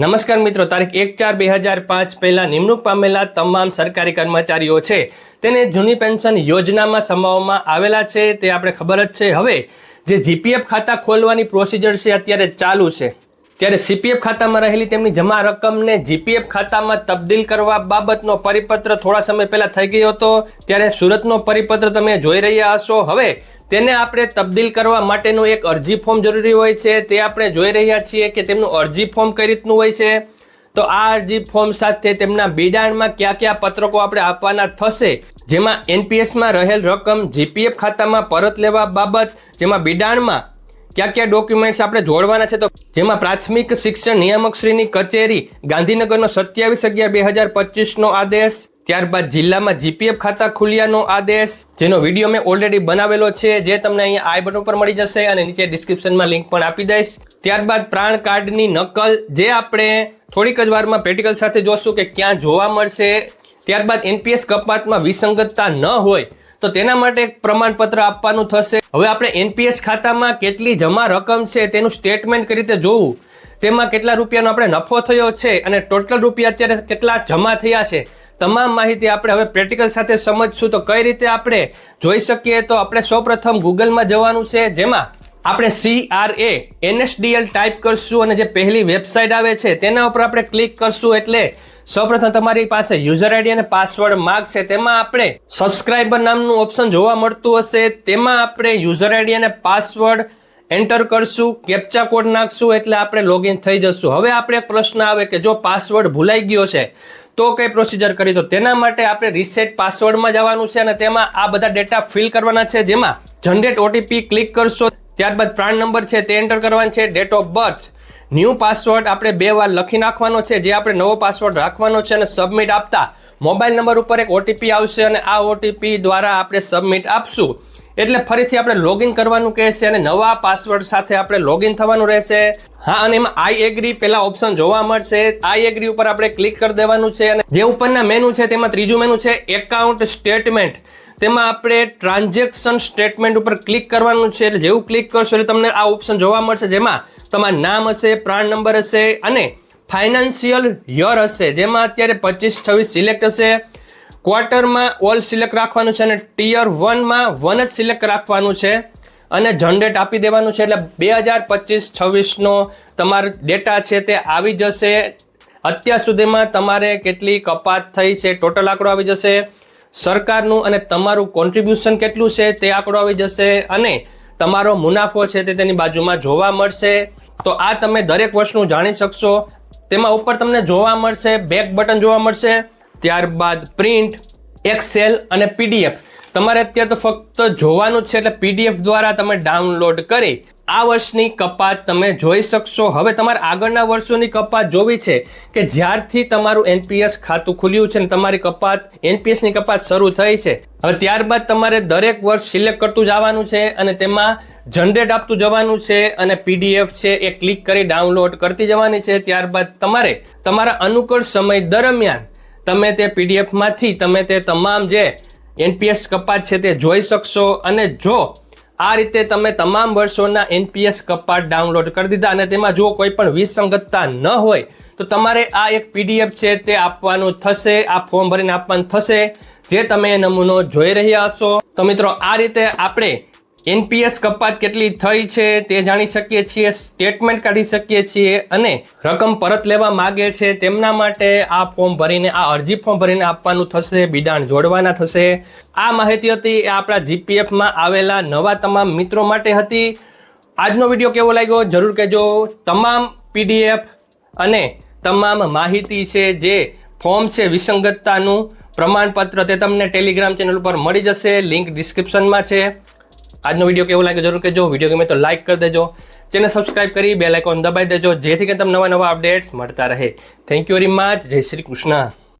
નમસ્કાર મિત્રો, તારીખ એક ચાર બે હજાર પાંચ પહેલા નિમણૂક પામેલા તમામ સરકારી કર્મચારીઓ છે. તેને જૂની પેન્શન યોજનામાં સમાવવામાં આવેલા છે, તે આપણે ખબર જ છે. હવે, જે જીપીએફ ખાતા ખોલવાની પ્રોસિજર છે અત્યારે ચાલુ છે. ત્યારે સીપીએફ ખાતામાં રહેલી તેમની જમા રકમને જીપીએફ ખાતામાં તબદીલ કરવા બાબતનો પરિપત્ર થોડા સમય પહેલા થઈ ગયો હતો. ત્યારે સુરતનો પરિપત્ર તમે જોઈ રહ્યા હશો. હવે તેને આપણે તબદીલ કરવા માટેનું એક અરજી ફોર્મ જરૂરી હોય છે. તે આપણે જોઈ રહ્યા છીએ કે તેમનું અરજી ફોર્મ કઈ રીતનું હોય છે. તો આ અરજી ફોર્મ સાથે તેમના બિડાણમાં કયા કયા પત્રકો આપણે આપવાના થશે? જેમાં એનપીએસમાં રહેલ રકમ જીપીએફ ખાતામાં પરત લેવા બાબત, જેમાં બિડાણમાં કયા કયા ડોક્યુમેન્ટ્સ આપણે જોડવાના છે તો જેમાં પ્રાથમિક શિક્ષણ નિયામકશ્રીની કચેરી, ગાંધીનગરનો સત્યાવીસ અગિયાર બે હજાર પચીસનો આદેશ, ત્યારબાદ જિલ્લામાં જીપીએફ ખાતા ખુલ્યાનો આદેશ, જેનો વીડિયો મેં ઓલરેડી બનાવેલો છે, જે તમને અહીંયા આઈ બટન પર મળી જશે અને નીચે ડિસ્ક્રિપ્શનમાં લિંક પણ આપી દઈશ. ત્યારબાદ પ્રાણ કાર્ડની નકલ, જે આપણે થોડીક જ વારમાં પ્રેક્ટિકલ સાથે જોશું કે ક્યાં જોવા મળશે. ત્યારબાદ એનપીએસ કપાતમાં વિસંગતતા ન હોય તો તેના માટે એક પ્રમાણપત્ર આપવાનું થશે. હવે આપણે એનપીએસ ખાતામાં કેટલી જમા રકમ છે તેનું સ્ટેટમેન્ટ કઈ રીતે જોવું? તેમાં કેટલા રૂપિયાનો આપણે નફો થયો છે અને ટોટલ રૂપિયા અત્યારે કેટલા જમા થયા છે? તમામ માહિતી આપણે હવે પ્રેક્ટિકલ સાથે સમજશું. તો કઈ રીતે આપણે જોઈ શકીએ? તો આપણે સૌપ્રથમ ગૂગલમાં જવાનું છે. જેમાં આપણે C R A NSDL type કરશું અને જે પહેલી વેબસાઇટ આવે છે, તેના ઉપર આપણે ક્લિક કરશું એટલે સૌપ્રથમ તમારી પાસે યુઝર આઈડી અને પાસવર્ડ માગશે તેમાં આપણે સબસ્ક્રાઇબર નામનું ઓપ્શન જોવા મળતું હશે. તેમાં આપણે યુઝર આઈડી અને પાસવર્ડ એન્ટર કરશું કેપ્ચા કોડ નાખશું એટલે આપણે લોગિન થઈ જશું. હવે આપણે પ્રશ્ન આવે કે જો પાસવર્ડ ભૂલાઈ ગયો છે, તો કઈ પ્રોસિજર કરી તો તેના માટે આપણે રીસેટ પાસવર્ડમાં જવાનું છે અને તેમાં આ બધા ડેટા ફિલ કરવાના છે. જેમાં જનરેટ ઓટીપી ક્લિક કરશો, ત્યારબાદ પ્રાણ નંબર છે તે એન્ટર કરવાનો છે date of birth new password આપણે બે વાર લખી નાખવાનો છે. જે આપણે નવો પાસવર્ડ રાખવાનો છે અને સબમિટ આપતા મોબાઈલ નંબર ઉપર એક ઓટીપી આવશે અને આ ઓટીપી દ્વારા આપણે સબમિટ આપશું. એટલે ફરીથી આપણે લોગિન કરવાનું કહેશે અને નવા પાસવર્ડ સાથે આપણે લોગિન થવાનું રહેશે. હા, અને એમાં આઈ એગ્રી પેલા ઓપ્શન જોવા મળશે. આઈ એગ્રી ઉપર આપણે ક્લિક કરી દેવાનું છે અને જે ઉપરના મેનુ છે તેમાં ત્રીજું મેનુ છે એકાઉન્ટ સ્ટેટમેન્ટ તેમાં આપણે ટ્રાન્ઝેક્શન સ્ટેટમેન્ટ ઉપર ક્લિક કરવાનું છે. એટલે જેવું ક્લિક કરશો એટલે તમને આ ઓપ્શન જોવા મળશે. જેમાં તમારું નામ હશે, પ્રાણ નંબર હશે અને ફાઇનાન્શિયલ યર હશે. જેમાં અત્યારે પચીસ, છવ્વીસ સિલેક્ટ હશે. ક્વાર્ટરમાં ઓલ સિલેક્ટ રાખવાનું છે અને ટીયર વનમાં વન જ સિલેક્ટ રાખવાનું છે. અને જનરેટ આપી દેવાનું છે. એટલે બે હજાર પચીસ, છવ્વીસનો તમારો ડેટા છે તે આવી જશે. અત્યાર સુધીમાં તમારે કેટલી કપાત થઈ છે ટોટલ આંકડો આવી જશે. સરકારનું અને તમારું કોન્ટ્રીબ્યુશન કેટલું છે તે આંકડો આવી જશે. અને તમારો મુનાફો છે તે તેની બાજુમાં જોવા મળશે. તો આ તમે દરેક વર્ષનું જાણી શકશો. તેમાં ઉપર તમને જોવા મળશે બેક બટન જોવા મળશે, ત્યારબાદ પ્રિન્ટ એક્સેલ અને પીડીએફ તમારે અત્યારે તો ફક્ત જોવાનું જ છે એટલે પીડીએફ દ્વારા તમે ડાઉનલોડ કરી આ વર્ષની કપાત તમે જોઈ શકશો. હવે તમારે આગળના વર્ષોની કપાત જોવી છે કે જ્યારથી તમારું એનપીએસ ખાતું ખુલ્યું છે ને તમારી કપાત એનપીએસની કપાત શરૂ થઈ છે. હવે ત્યારબાદ તમારે દરેક વર્ષ સિલેક્ટ કરતું જવાનું છે અને તેમાં જનરેટ આપતું જવાનું છે અને પીડીએફ છે એ ક્લિક કરી ડાઉનલોડ કરતી જવાની છે. ત્યારબાદ તમારે તમારા અનુકૂળ સમય દરમિયાન તમે તે પીડીએફમાંથી તમે તે તમામ જે એનપીએસ કપાત છે તે જોઈ શકશો અને જો આ રીતે તમે તમામ વર્ષોના એનપીએસ કપાત ડાઉનલોડ કરી દીધા અને તેમાં જો કોઈ પણ વિસંગતતા ન હોય, તો તમારે આ એક પીડીએફ છે તે આપવાનું થશે, આ ફોર્મ ભરીને આપવાનું થશે, જે તમે નમૂનો જોઈ રહ્યા હશો. તો મિત્રો, આ રીતે આપણે એનપીએસ કપાત કેટલી થઈ છે તે જાણી શકીએ છીએ સ્ટેટમેન્ટ કાઢી શકીએ છીએ અને રકમ પરત લેવા માગે છે તેમના માટે આ ફોર્મ ભરીને, આ અરજી ફોર્મ ભરીને આપવાનું થશે, બિડાણ જોડવાના થશે. આ માહિતી હતી એ આપણા જીપીએફમાં આવેલા નવા તમામ મિત્રો માટે હતી. આજનો વીડિયો કેવો લાગ્યો જરૂર કહેજો. તમામ પીડીએફ અને તમામ માહિતી છે જે ફોર્મ છે વિસંગતતાનું પ્રમાણપત્ર તે તમને ટેલિગ્રામ ચેનલ પર મળી જશે લિંક ડિસ્ક્રિપ્શનમાં છે. આજનો વીડિયો કેવો લાગે જરૂર કહેજો. વીડિયો ગમે તો લાઇક કરી દેજો. ચેનલ સબસ્ક્રાઇબ કરી બેલ આઇકોન દબાવી દેજો. જેથી કે તમને નવા નવા અપડેટ્સ મળતા રહે. થેન્ક યુ વેરી મચ જય શ્રી કૃષ્ણ.